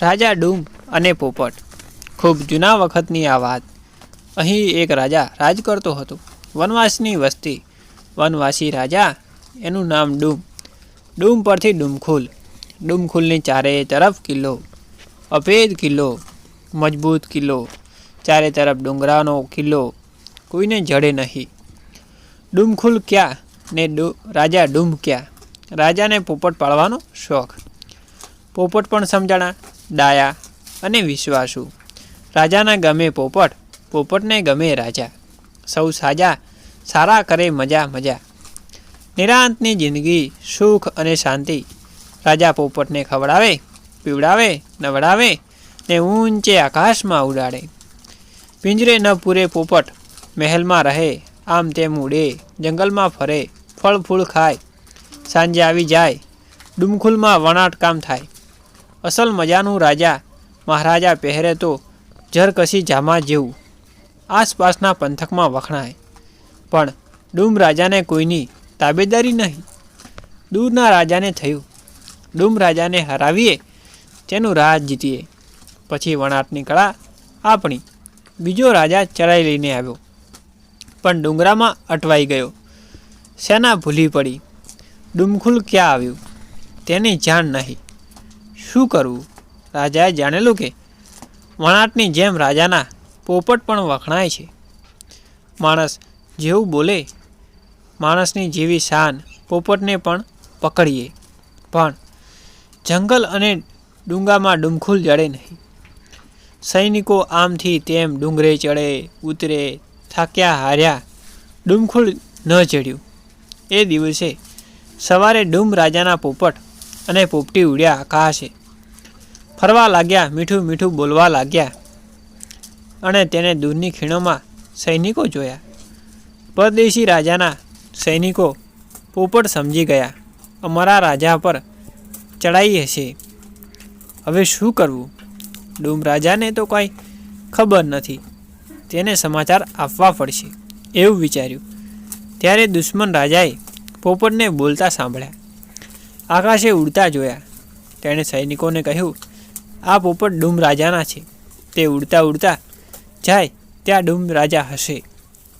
રાજા doom અને પોપટ. ખૂબ જૂના વખતની આ વાત. અહીં એક રાજા રાજ કરતો હતો. વનવાસની વસ્તી. વનવાસી રાજા એનું નામ ડૂમ ડૂમ પરથી ડૂમખુલ ડૂમખુલની ચારે તરફ કિલ્લો. અભેદ કિલ્લો. મજબૂત કિલ્લો. ચારે તરફ ડુંગરાનો કિલ્લો. કોઈને જડે નહીં. ડૂમખુલ ક્યાં ને ડુ, રાજા ડૂમ ક્યાં? રાજાને પોપટ પાડવાનો શોખ. પોપટ પણ સમજાણા ડાયા અને વિશ્વાસુ. રાજાના ગમે પોપટ, પોપટને ગમે રાજા. સૌ સાજા, સારા કરે મજા મજા. નિરાંતની જિંદગી સુખ અને શાંતિ. રાજા પોપટને ખવડાવે, પીવડાવે, નવડાવે ને ઊંચે આકાશમાં ઉડાડે. પિંજરે ન પૂરે પોપટ, મહેલમાં રહે, આમ તેમ ઉડે, જંગલમાં ફરે, ફળ ફૂલ ખાય, સાંજે આવી જાય, ડુમખુલમાં વણાટ કામ થાય. અસલ મજાનું રાજા, મહારાજા પહેરે તો જરકસી જામા જેવું. આસપાસના પંથકમાં વખણાય. પણ ડૂમ રાજાને કોઈની તાબેદારી નહીં. દૂરના રાજાને થયું. ડૂમ રાજાને હરાવીએ, તેનું રાજ જીતીએ. પછી વણાટની કળા આપણી. બીજો રાજા ચડાઈ લઈને આવ્યો. પણ ડુંગરામાં અટવાઈ ગયો. સેના ભૂલી પડી? ડુમખુલ ક્યાં આવ્યું? તેની જાણ નહીં. શું કરવું? રાજાએ જાણેલું કે વણાટની જેમ રાજાના પોપટ પણ વખણાય છે. માણસ જેવું બોલે, માણસની જેવી શાન પોપટને પણ પકડીએ. પણ જંગલ અને ડુંગામાં ડુમખુલ જડે નહીં. સૈનિકો આમથી તેમ ડુંગરે ચડે, ઉતરે, થાક્યા હાર્યા, ડુમખુલ ન ચડ્યું. એ દિવસે સવારે ડુમ રાજાના પોપટ અને પોપટી ઉડ્યા આકાશે. ફરવા લાગ્યા, મીઠું મીઠું બોલવા લાગ્યા અને તેને દૂરની ખીણોમાં સૈનિકો જોયા. પરદેશી રાજાના સૈનિકો પોપટ સમજી ગયા, અમારા રાજા પર ચડાઈ હશે હવે શું કરવું? ડૂમ રાજાને તો કંઈ ખબર નથી. તેને સમાચાર આપવા પડશે. એવું વિચાર્યું. ત્યારે દુશ્મન રાજાએ પોપટને બોલતા સાંભળ્યા. આકાશે ઉડતા જોયા. તેણે સૈનિકોને કહ્યું આ પોપટ ડુમ રાજાના છે. તે ઉડતા ઉડતા જાય, ત્યાં ડૂમ રાજા હશે.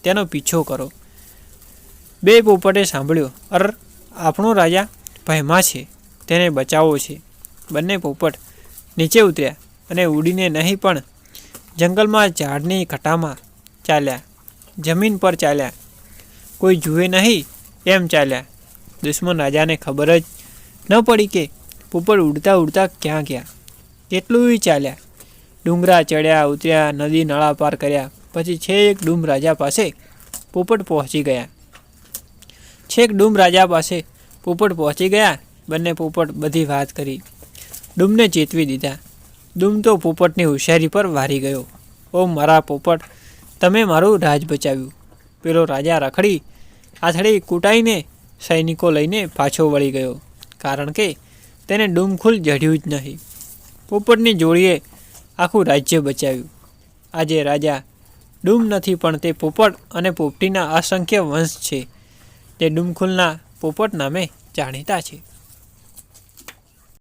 તેનો પીછો કરો. બે પોપટે સાંભળ્યો, અર, આપણો રાજા ભયમાં છે. તેને બચાવવો છે. બંને પોપટ નીચે ઉતર્યા અને ઉડીને નહીં પણ જંગલમાં ઝાડની ખટામાં ચાલ્યા. જમીન પર ચાલ્યા. કોઈ જુએ નહીં એમ ચાલ્યા. દુશ્મન રાજાને ખબર જ ન પડી કે પોપટ ઉડતા ઉડતા ક્યાં ગયા. કેટલું ચાલ્યા. ડુંગરા ચડ્યા, ઉતર્યા, નદી નાળા પાર કર્યા. પછી છેક ડૂમ રાજા પાસે પોપટ પહોંચી ગયા. છેક ડૂમ રાજા પાસે પોપટ પહોંચી ગયા. બંને પોપટ બધી વાત કરી. ડૂમને ચેતવી દીધા. ડૂમ તો પોપટની હોશિયારી પર વારી ગયો. ઓ મારા પોપટ, તમે મારું રાજ બચાવ્યું. પેલો રાજા રખડી આથડી કૂટાઈને સૈનિકો લઈને પાછો વળી ગયો. કારણ કે તેને ડુમખુલ જડ્યું જ નહીં. પોપટની જોડીએ આખું રાજ્ય બચાવ્યું. આજે રાજા ડૂમ નથી, પણ તે પોપટ અને પોપટીના અસંખ્ય વંશ છે. તે ડૂમખુલના પોપટ નામે જાણીતા છે.